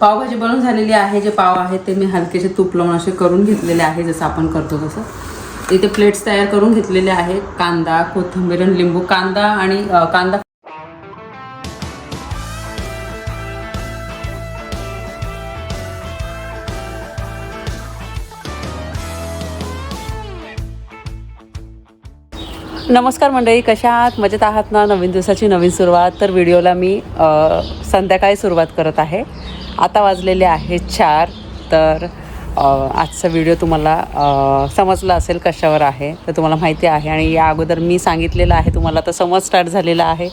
पावभाजी बनवून झालेली आहे जे पाव आहे ते मी हलकेसे तूप लावून असे करून घेतलेले आहे जसं आपण करतो तसं. इथे प्लेट्स तयार करून घेतलेले आहे कांदा कोथिंबीर आणि लिंबू. कांदा आणि कांदा नमस्कार मंडळी कशा आहात? मजेत आहात ना? नवीन दिवसाची नवीन सुरुवात. तर व्हिडिओला मी संध्याकाळी सुरुवात करत आहे. आता वाजलेले आहे चार तर आजचा व्हिडिओ तुम्हाला समजला असेल कशावर आहे तर तुम्हाला माहिती आहे. आणि या अगोदर मी सांगितलेलं आहे तुम्हाला तर समज स्टार्ट झालेला आहे.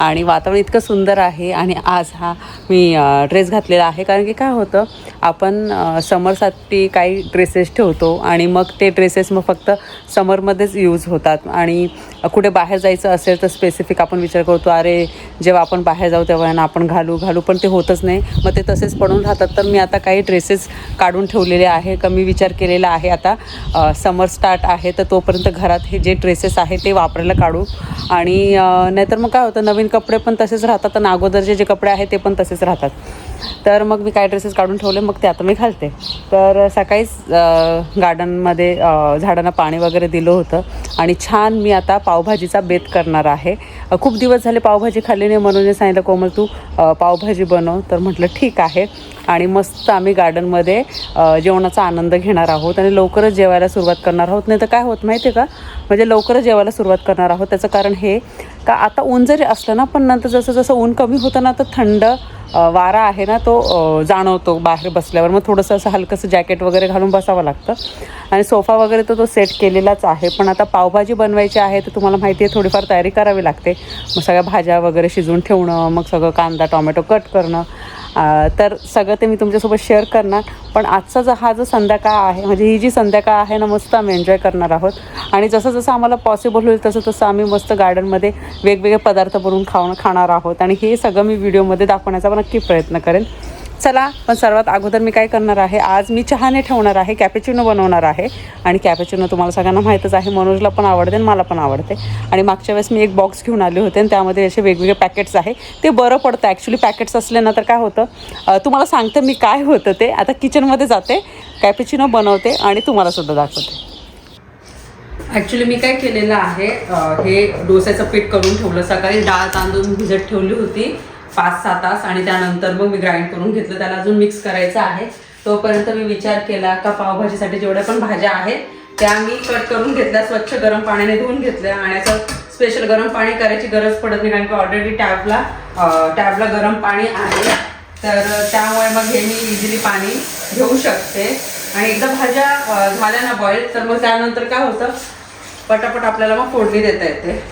आणि वातावरण इतकं सुंदर आहे आणि आज हा मी ड्रेस घातलेला आहे. कारण की काय होतं आपण समरसाठी काही ड्रेसेस ठेवतो आणि मग ते ड्रेसेस मग फक्त समरमध्येच यूज होतात. आणि कुठे बाहेर जायचं असेल तर स्पेसिफिक आपण विचार करतो अरे जेव्हा आपण बाहेर जाऊ तेव्हा ना आपण घालू घालू. पण ते होतच नाही. मग ते तसेच पडून राहतात. तर मी आता काही ड्रेसेस काढून ठेवलेले आहे का मी विचार केलेला आहे. आता समर स्टार्ट आहे तर तोपर्यंत घरात हे जे ड्रेसेस आहे ते वापरायला काढू. आणि नाहीतर मग काय होतं नवीन कपडे पण तसेच राहतात. आणि अगोदरचे जे कपडे आहेत ते पण तसेच राहतात. तर मग मी काय ड्रेसेस काढून ठेवले मग ते आता मी घालते. तर सकाळीच गार्डनमध्ये झाडांना पाणी वगैरे दिलं होतं. आणि छान मी आता पावभाजीचा बेत करणार आहे. खूप दिवस झाले पावभाजी खाल्ली नाही म्हणून मी सांगितलं कोमल तू पावभाजी बनव. तर म्हटलं ठीक आहे. आणि मस्त आम्ही गार्डनमध्ये जेवणाचा आनंद घेणार आहोत आणि लवकरच जेवायला सुरुवात करणार आहोत. नाही तर काय होत माहिती आहे का? म्हणजे लवकरच जेवायला सुरुवात करणार आहोत. त्याचं कारण हे का आता ऊन जरी असलं ना पण नंतर जसं जसं ऊन कमी होतं ना तर थंड वारा आहे ना तो जाणवतो बाहेर बसल्यावर. मग थोडंसं असं हलकंसं जॅकेट वगैरे घालून बसावं लागतं. आणि सोफा वगैरे तर तो सेट केलेलाच आहे. पण आता पावभाजी बनवायची आहे तर तुम्हाला माहिती आहे थोडीफार तयारी करावी लागते. मग सगळ्या भाज्या वगैरे शिजवून ठेवणं मग सगळं कांदा टोमॅटो कट करणं. तर सगळं ते मी तुमच्यासोबत शेअर करणार. पण आजचा जो हा जो संध्याकाळ आहे म्हणजे ही जी संध्याकाळ आहे ना मस्त आम्ही एन्जॉय करणार आहोत. आणि जसं जसं आम्हाला पॉसिबल होईल तसं तसं आम्ही मस्त गार्डनमध्ये वेगवेगळे पदार्थ बनवून खाऊन खाणार आहोत. आणि हे सगळं मी व्हिडिओमध्ये दाखवण्याचा नक्की प्रयत्न करेन. चला पण सर्वात अगोदर मी काय करणार आहे आज मी चहाने ठेवणार आहे कॅपेचिनो बनवणार आहे. आणि कॅपेचिनो तुम्हाला सगळ्यांना माहीतच आहे मनोजला पण आवडते आणि मला पण आवडते. आणि मागच्या वेळेस मी एक बॉक्स घेऊन आले होते आणि त्यामध्ये असे वेगवेगळे पॅकेट्स आहे. ते बरं पडतं ॲक्च्युली पॅकेट्स असले ना तर काय होतं? तुम्हाला सांगते मी काय होतं ते. आता किचनमध्ये जाते कॅपेचिनो बनवते आणि तुम्हाला सुद्धा दाखवते. ॲक्च्युली मी काय केलेलं आहे हे डोस्याचं पीठ करून ठेवलं. सकाळी डाळ तांदूळ भिजत ठेवली होती. पाच सहा तास आणि त्यानंतर मग मी ग्राइंड करून घेतलं. त्याला अजून मिक्स करायचं आहे. तोपर्यंत मी विचार केला का पावभाजीसाठी जेवढ्या पण भाज्या आहेत त्या मी कट करून घेतल्या. स्वच्छ गरम पाण्याने धुवून घेतल्या आणि असं स्पेशल गरम पाणी करायची गरज पडत नाही कारण की ऑलरेडी टॅबला टॅबला गरम पाणी आहे. तर त्यामुळे मग हे मी इझिली पाणी घेऊ शकते. आणि एकदा भाज्या झाल्या ना बॉईल तर मग त्यानंतर काय होतं? पटापट आपल्याला मग फोडणी देता येते.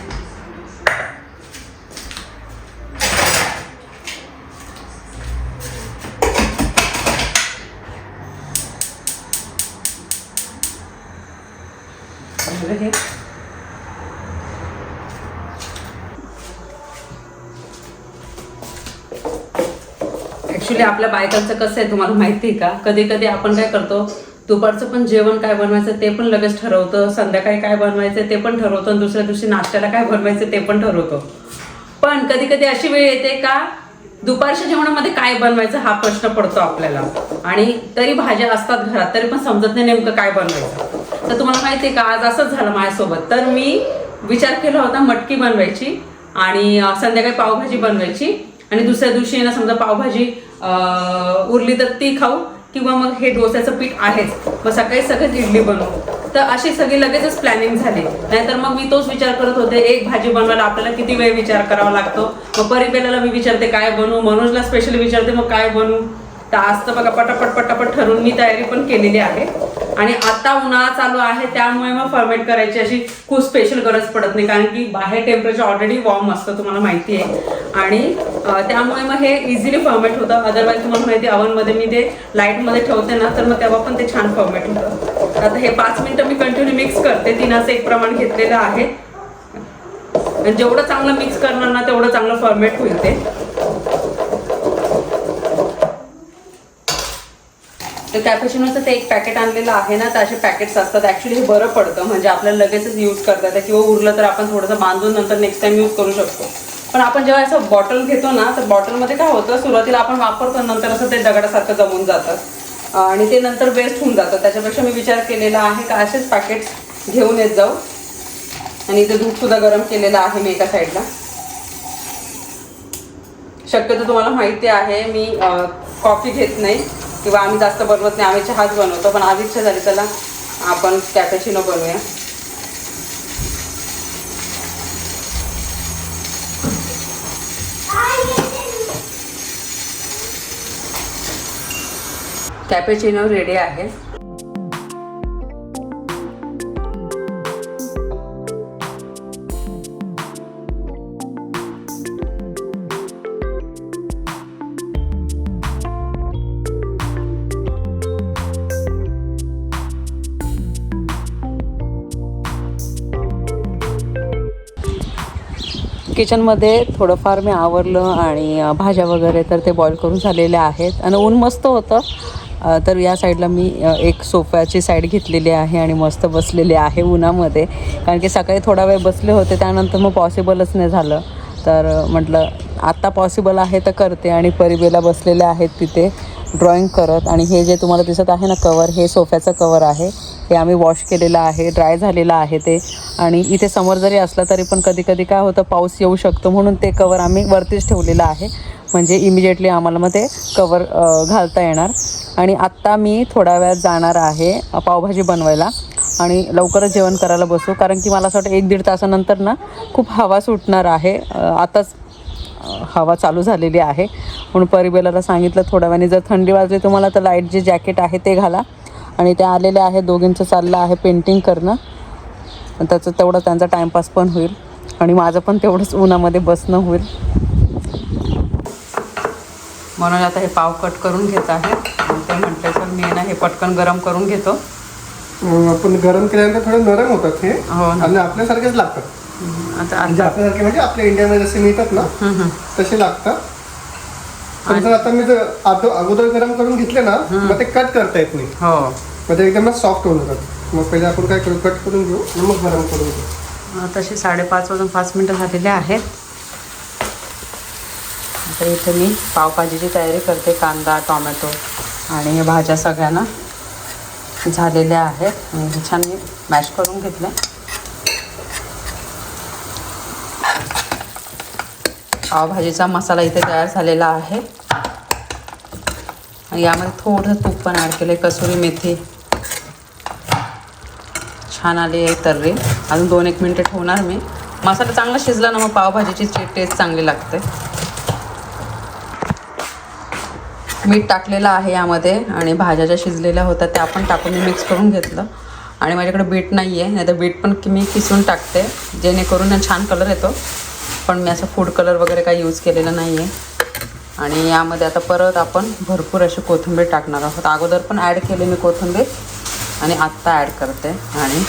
ऍक्च्युली आपल्या बायकांचं कसं आहे तुम्हाला माहिती आहे का? कधी कधी आपण काय करतो दुपारचं पण जेवण काय बनवायचं ते पण लगेच ठरवतं संध्याकाळी काय बनवायचं ते पण ठरवतो आणि दुसऱ्या दिवशी नाश्त्याला काय बनवायचं ते पण ठरवतो. पण कधी कधी अशी वेळ येते का दुपारच्या जेवणामध्ये काय बनवायचं हा प्रश्न पडतो आपल्याला. आणि तरी भाज्या असतात घरात तरी पण समजत नाही नेमकं काय बनवायचं. तर तुम्हाला माहिती आहे का आज असंच झालं माझ्यासोबत. तर मी विचार केला होता मटकी बनवायची आणि संध्याकाळी पावभाजी बनवायची आणि दुसऱ्या दिवशी ना समजा पावभाजी उरली तर ती खाऊ किंवा मग हे डोस्याचं पीठ आहेच. मग सकाळी सगळेच इडली बनवू. तर अशी सगळी लगेचच प्लॅनिंग झाली. नाहीतर मग मी तोच विचार करत होते एक भाजी बनवायला आपल्याला किती वेळ विचार करावा लागतो? मग परिपेलाला मी विचारते काय बनवू? मनोजला स्पेशली विचारते मग काय बनवू? तर आज तर बघा पटापट पटापट ठरवून मी तयारी पण केलेली आहे. आणि आता उन्हाळा चालू आहे त्यामुळे मग फर्मेट करायची अशी खूप स्पेशल गरज पडत नाही कारण की बाहेर टेम्परेचर ऑलरेडी वॉर्म असतं तुम्हाला माहिती आहे. आणि त्यामुळे मग हे इझिली फर्मेट होतं. अदरवाईज तुम्हाला माहिती अवनमध्ये मी ते लाईटमध्ये ठेवते ना तर मग तेव्हा पण ते छान फर्मेट होतं. आता हे पाच मिनटं मी कंटिन्यू मिक्स करते तिनाचं एक प्रमाण घेतलेलं आहे. जेवढं चांगलं मिक्स करणार ना तेवढं चांगलं फॉर्मेट होईल ते. तर कॅपेचिनोचं ते एक पॅकेट आणलेलं आहे ना तर असे पॅकेट्स असतात. ॲक्च्युली हे बरं पडतं. म्हणजे आपल्याला लगेचच यूज करता येतं. किंवा उरलं तर आपण थोडंसं बांधून नंतर नेक्स्ट टाइम यूज करू शकतो. पण आपण जेव्हा असं बॉटल घेतो ना तर बॉटलमध्ये काय होतं? सुरुवातीला आपण वापरतो नंतर असं ते दगडासारखं जमून जातं. आणि ते नंतर वेस्ट होऊन जातं. त्याच्यापेक्षा मी विचार केलेला आहे का असेच पॅकेट्स घेऊन येत जाऊ. आणि इथे दूध सुद्धा गरम केलेलं आहे मी एका साईडला शक्यतो तुम्हाला माहिती आहे मी कॉफी घेत नाही. किंवा आम्ही जास्त बनवत नाही आम्ही चहाच बनवतो पण आज इच्छा झाली चला आपण कॅपेचिनो बनवूया. कॅपेचिनो रेडी आहे. किचनमध्ये थोडंफार मी आवरलं आणि भाज्या वगैरे तर ते बॉईल करून झालेल्या आहेत. आणि ऊन मस्त होतं. तर या साईडला मी एक सोफ्याची साईड घेतलेली आहे आणि मस्त बसलेली आहे उन्हामध्ये. कारण की सकाळी थोडा वेळ बसले होते त्यानंतर मग पॉसिबलच नाही झालं. तर म्हटलं आत्ता पॉसिबल आहे तर करते आणि परिबेला बसलेले आहेत तिथे ड्रॉइंग करत. आणि हे जे तुम्हाला दिसत आहे ना कवर हे सोफ्याचं कवर आहे. हे आम्ही वॉश केलेलं आहे ड्राय झालेलं आहे ते. आणि इथे समोर जरी असलं तरी पण कधी कधी काय होतं पाऊस येऊ शकतो म्हणून ते कवर आम्ही वरतीच ठेवलेलं आहे. म्हणजे इमिजिएटली आम्हाला मग ते कवर घालता येणार. आणि आत्ता मी थोड्या वेळात जाणार आहे पावभाजी बनवायला. आणि लवकरच जेवण करायला बसू. कारण की मला असं वाटतं एक दीड तासानंतर ना खूप हवा सुटणार आहे. आताच हवा चालू झालेली आहे. म्हणून परिबेलाला सांगितलं थोड्या वेळाने जर थंडी वाजली तुम्हाला तर लाइट जे जॅकेट आहे ते घाला. आणि ते आलेले आहे दोघींचं चाललं आहे पेंटिंग करणं. आणि त्याचं तेवढं त्यांचा टाईमपास पण होईल. आणि माझं पण तेवढंच उन्हामध्ये बसणं होईल. म्हणून आता हे पाव कट करून घेत आहे. ते म्हटलं सर मी ना हे पटकन गरम करून घेतो. अं, आपण गरम केल्यानंतर थोडे नरम होतात हे. हो आणि आपल्यासारखेच लागतात. आता म्हणजे आपल्यासारखे म्हणजे आपल्या इंडियामध्ये जसे मिळतात ना. तसे लागतात. जर आता मी जर आदो- अगोदर गरम करून घेतले ना मग ते कट करता येत नाही. हो. मग ते एकदम सॉफ्ट होऊन जातात. मग पहिले आपण काय करू कट करून घेऊ आणि मग गरम करून घेऊ. तशी साडेपाच वाजून पाच मिनटं झालेले आहेत. आता इथे मी पावभाजीची तयारी करते कांदा टोमॅटो आणि हे भाज्या सगळ्यांना झालेल्या आहेत. आणि छान मी मॅश करून घेतलं पावभाजीचा मसाला इथे तयार झालेला आहे. आणि यामध्ये थोडं तूप पण ॲड केलं आहे कसुरी मेथी. छान आली आहे तर्री. अजून दोन एक मिनटं ठेवणार मी. मसाला चांगला शिजला ना मग पावभाजीची टेस्ट चांगली लागते. मीठ टाकलेलं आहे यामध्ये आणि भाज्या ज्या शिजलेल्या होत्या त्या पण टाकून मी मिक्स करून घेतलं. आणि माझ्याकडे बीट नाही आहे नाही तर बीट पण मी किसून टाकते जेणेकरून छान कलर येतो. पण मी असं फूड कलर वगैरे काही यूज केलेलं नाही आहे आणि यामध्ये आता परत आपण भरपूर अशी कोथिंबीर टाकणार आहोत. अगोदर पण ॲड केले मी कोथिंबीर आणि आत्ता ॲड करते. आणि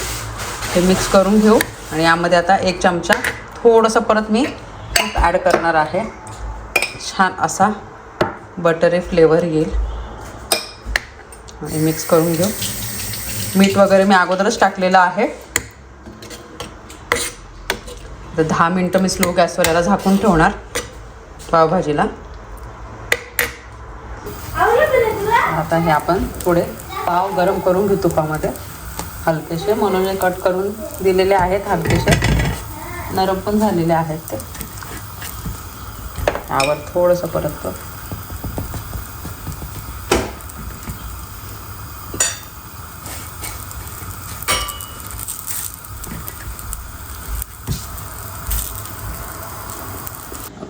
हे मिक्स करून घेऊ. आणि यामध्ये आता एक चमचा थोडंसं परत मी तूप ॲड करणार आहे. छान असा बटरी फ्लेवर येईल. आणि मिक्स करून घेऊ. मीठ वगैरे मी अगोदरच टाकलेलं आहे. तर दहा मिनटं मी स्लो गॅसवर याला झाकून ठेवणार पावभाजीला. आता हे आपण थोडे पाव गरम करून घेऊ तुपामध्ये. हलकेसे म्हणून हे कट करून दिलेले आहेत हलकेसे. नरम पण झालेले आहेत ते. यावर थोडंसं परत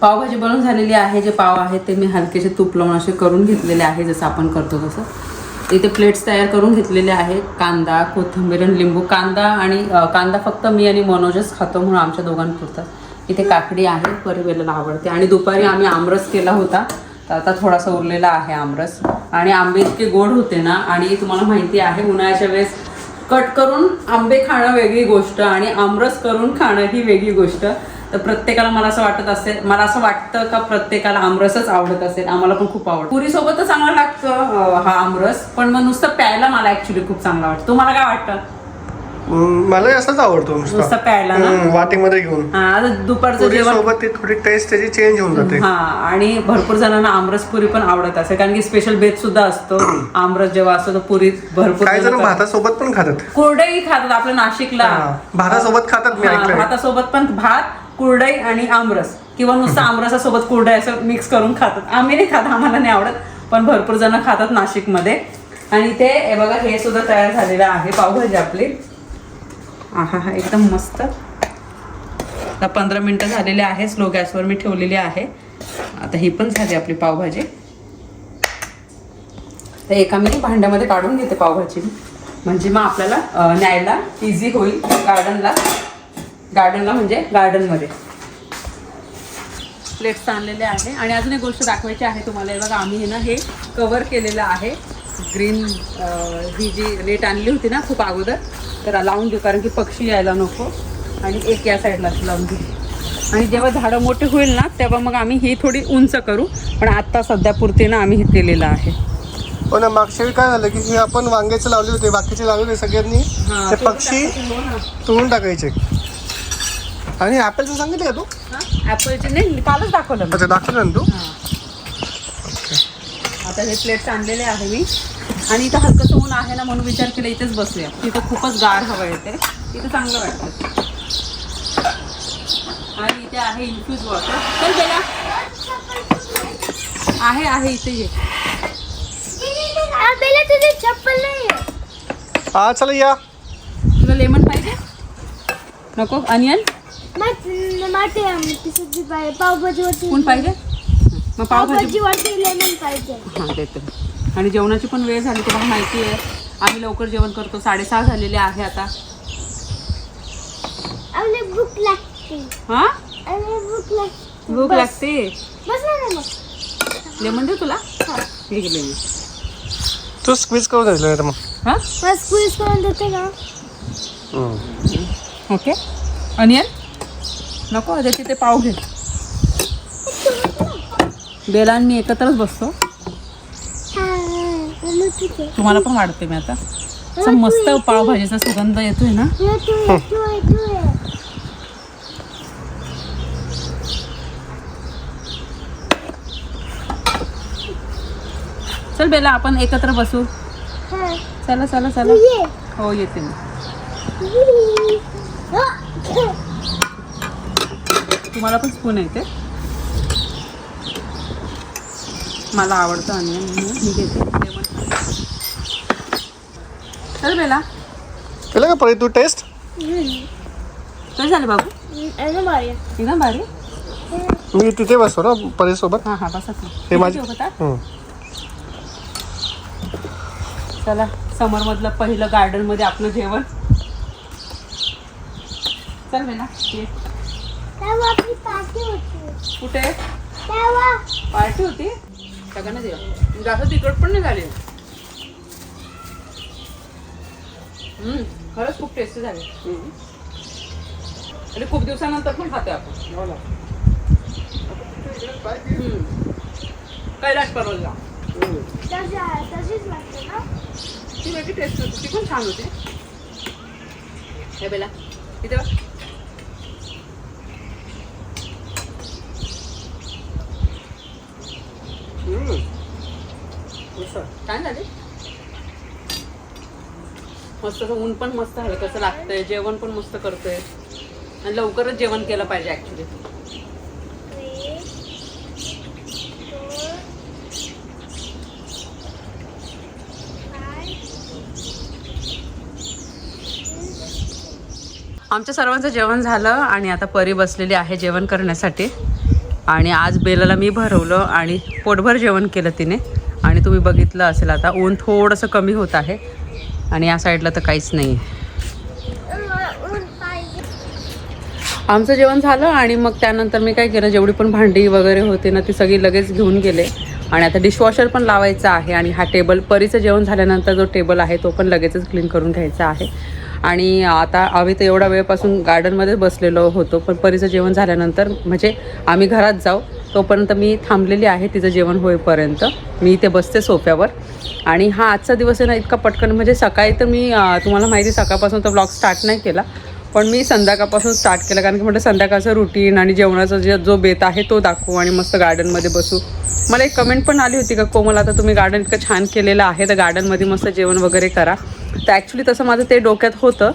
पावभाजी बनवून झालेली आहे जे पाव आहेत ते मी हलकेसे तूप लावून असे करून घेतलेले आहे जसं आपण करतो तसं. इथे प्लेट्स तयार करून घेतलेले आहेत कांदा कोथिंबीर आणि लिंबू. कांदा आणि कांदा फक्त मी आणि मनोजच खातो म्हणून आमच्या दोघांपुरतं. इथे काकडी आहे परिवेला आवडते. आणि दुपारी आम्ही आमरस केला होता तर आता थोडासा उरलेला आहे आमरस. आणि आंबे इतके गोड होते ना आणि तुम्हाला माहिती आहे उन्हाळ्याच्या वेळेस कट करून आंबे खाणं वेगळी गोष्ट आणि आमरस करून खाणं ही वेगळी गोष्ट. तर प्रत्येकाला मला असं वाटत असेल मला असं वाटतं का प्रत्येकाला आमरसच आवडत असेल? आम्हाला पण खूप आवडतं. पुरीसोबत तर चांगला लागतं हा आमरस पण मग नुसतं प्यायला मला ऍक्च्युली खूप चांगला वाटतं तुम्हाला काय वाटतं? मलाही असंच आवडतो नुसतं. प्यायला वाटीमध्ये घेऊन. आता दुपारचं पुरी जेवण सोबत ती थोडी टेस्ट त्याची चेंज होऊन जाते. हा आणि भरपूर जणांना आमरस पुरी पण आवडत असेल कारण की स्पेशल बेत सुद्धा असतो. आमरस जेव्हा असतो तर पुरी भरपूर काही जण. भातासोबत पण खातात. कुरडई खातात आपल्या नाशिकला. भातासोबत खातात भातासोबत पण भात कुरडई आणि आमरस किंवा नुसतं आमरसासोबत कुरडई असं मिक्स करून खातात. आम्ही नाही खात आम्हाला नाही आवडत पण भरपूर जण खातात नाशिकमध्ये. आणि ते बघा हे सुद्धा तयार झालेलं आहे. पावभाजी आपली. आहा हा एकदम मस्त. आता पंधरा मिनटं झालेले आहे. स्लो गॅसवर मी ठेवलेली आहे. आता ही पण झाली आपली पावभाजी तर एका मी भांड्यामध्ये काढून घेते पावभाजी म्हणजे मग आपल्याला न्यायला इझी होईल गार्डनला गार्डनला म्हणजे गार्डनमध्ये प्लेट्स आणलेले आहे. आणि अजून एक गोष्ट दाखवायची आहे तुम्हाला. हे बघा आम्ही हे ना हे कवर केलेलं आहे. ग्रीन ही जी नेट आणली होती ना खूप अगोदर तर लावून देऊ कारण की पक्षी यायला नको. आणि एक या साईडला लावून देऊ. आणि जेव्हा झाडं मोठे होईल ना तेव्हा मग आम्ही ही थोडी उंच करू. पण आत्ता सध्या पुरते ना आम्ही हे केलेलं आहे. हो ना मागच्या वेळी काय झालं की हे आपण वांग्याचे लावले होते बाकीचे लावले होते सगळ्यांनी. हा, ते पक्षी हो. तोडून टाकायचे. आणि ऍपलचं सांगितलं का तू? हा, ॲपलचे नाही कालच दाखवलं मी. अच्छा दाखवलं ना तू? हा. आता हे प्लेट्स आणलेले आहे मी. आणि इथं हलकंसं ऊन आहे ना म्हणून विचार केला इथेच बसूया. तिथं खूपच गार हवं येते. इथं चांगलं वाटतं. आणि इथे आहे इन्फ्यूज वॉटर चल गेला आहे आहे इथे ये. बेला तुझी चप्पल नाही हा चला या. तुला लेमन पाहिजे? नको? अनियन? पाहिजे कोण मग पावभाजी हां देते. आणि जेवणाची पण वेळ झाली तुम्हाला माहिती आहे. आम्ही लवकर जेवण करतो. साडेसहा झालेले आहे आता. भूक लागते. हां? भूक लागते. भूक लेमन देऊ तुला? हा. तू स्क्वीज करून द्यायचं नाही तर मग? हां? मला स्कूल करून देते का. ओके. अनियन? नको त्याची ते पाव घे. बेला आणि मी एकत्रच बसतो. तुम्हाला पण वाढते मी आता. असं मस्त पावभाजीचा सुगंध येतोय ना. चल बेला आपण एकत्र बसू. चला चला चला. हो येते मी. तुम्हाला पण स्पून येते. मला आवडतं अनियन म्हणून. मी घेते. लेमन चल बेला. केलं का पहिले तू टेस्ट. काय झालं बाबू? एकदम भारी मी तिथे बसतो ना परे सोबत हां हां बसत ना हे माझे. चला समर मधलं पहिलं गार्डनमध्ये आपलं जेवण. चल बेला ये. तेव्हा आपली पार्टी होती कुठे? पार्टी होती? सगळ्यांना दिला जास्त तिकट पण नाही झाली. हम्म, खरंच खूप टेस्टी झाली. आणि खूप दिवसानंतर पण खाते आपण. हम्म. कैलाश परवला तशी तशीच लागते ना? ती वेगळी टेस्ट होती. ती पण छान होती. हे बेला इथे बघ हम्म. छान झाली? मस्त असं ऊन पण मस्त हलकं कसं लागतंय जेवण पण मस्त करतोय. आणि लवकरच जेवण केलं पाहिजे ऍक्च्युली आमच्या सर्वांचं जेवण झालं आणि आता परी बसलेली आहे जेवण करण्यासाठी. आणि आज बेलाला मी भरवलं आणि पोटभर जेवण केलं तिने. आणि तुम्ही बघितलं असेल आता ऊन थोडंसं कमी होत आहे. आणि या साईडला तर काहीच नाही आहे आमचं जेवण झालं आणि मग त्यानंतर मी काय केलं जेवढी पण भांडी वगैरे होती ना ती सगळी लगेच घेऊन गेले. आणि आता डिशवॉशर पण लावायचा आहे आणि हा टेबल परीचं जेवण झाल्यानंतर जो टेबल आहे तो पण लगेचच क्लीन करून घ्यायचा आहे. आणि आता आम्ही तर एवढा वेळपासून गार्डनमध्येच बसलेलो होतो पण परीचं जेवण झाल्यानंतर म्हणजे आम्ही घरात जाऊ तोपर्यंत मी थांबलेली आहे तिचं जेवण होईपर्यंत. मी इथे बसते सोफ्यावर. आणि हा आजचा दिवस आहे ना इतका पटकन. म्हणजे सकाळी तर मी तुम्हाला माहिती आहे, सकाळपासून तर ब्लॉग स्टार्ट नाही केला. पण मी संध्याकाळपासून स्टार्ट केलं. कारण की म्हटलं संध्याकाळचं रुटीन आणि जेवणाचा जे जो बेत आहे तो दाखवू आणि मस्त गार्डनमध्ये बसू. मला एक कमेंट पण आली होती का कोमल आता तुम्ही गार्डन इतकं छान केलेलं आहे तर गार्डनमध्ये मस्त जेवण वगैरे करा. तर ॲक्च्युली तसं माझं ते डोक्यात होतं.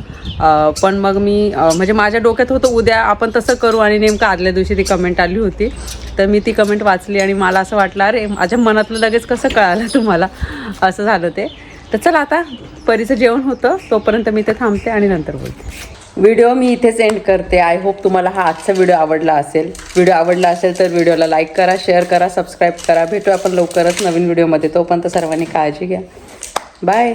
पण मग मी म्हणजे माझ्या डोक्यात होतं उद्या आपण तसं करू आणि नेमकं आदल्या दिवशी ती कमेंट आली होती. तर मी ती कमेंट वाचली आणि मला असं वाटलं अरे माझ्या मनातलं लगेच कसं कळालं तुम्हाला? असं झालं ते. तर चला आता परीचं जेवण होतं तोपर्यंत मी ते थांबते आणि नंतर बोलते. व्हिडिओ मी इथेच एंड करते. आय होप तुम्हाला हा आजचा व्हिडिओ आवडला असेल. व्हिडिओ आवडला असेल तर व्हिडिओला लाईक करा शेअर करा सबस्क्राईब करा. भेटू आपण लवकरच नवीन व्हिडिओमध्ये तोपर्यंत सर्वांनी काळजी घ्या. बाय